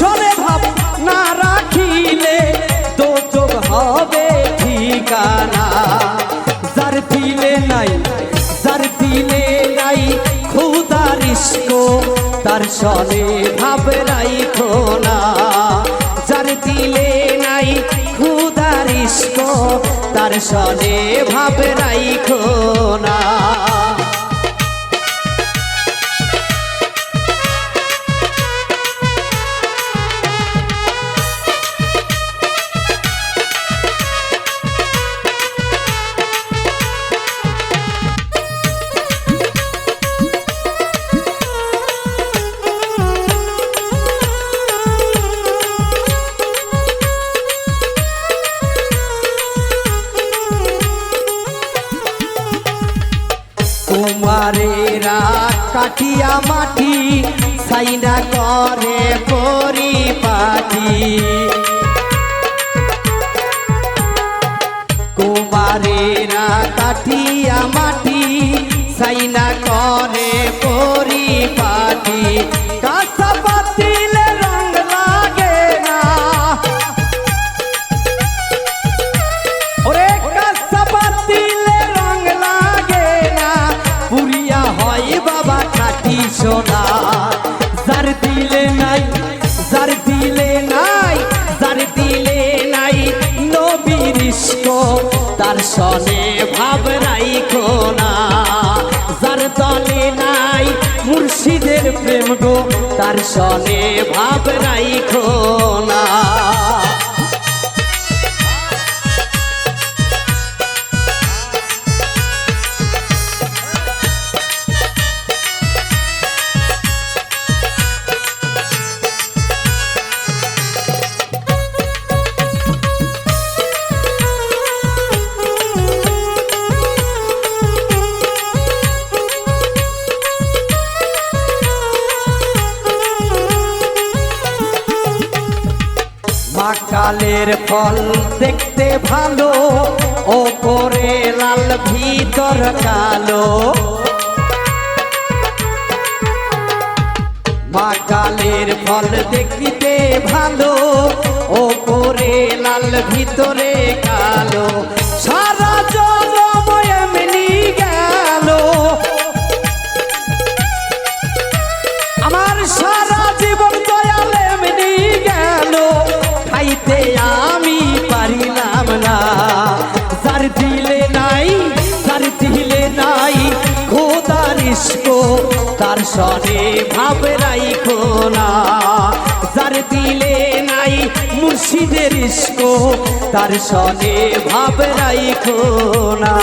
সনে ভাব না রাখিলে দোজক হবে ঠিকানা। যার দিলে নাই, যার দিলে নাই খুদার তার সনে ভাব রাইখো না। যার দিলে নাই খুদার তার ভাব রাইখো না রাত কাটিয়া মাটি সাইনা করে পরিপাটি। কুমারেরা কাটিয়া সনে ভাব রাইখো না। যার তলে নাই মুর্শিদের প্রেম গো তার সনে ভাব রাইখো না মাকালের ফল দেখতে ভালো, ওপরে লাল, ভিতর কালো। মাকালের ফল দেখতে ভালো, ওপরে লাল, ভিতরে কালো। তার সনে ভাব রাইখো না। যার দিলে নাই মুর্শিদের ইস্কো, তার সনে ভাব রাইখো না।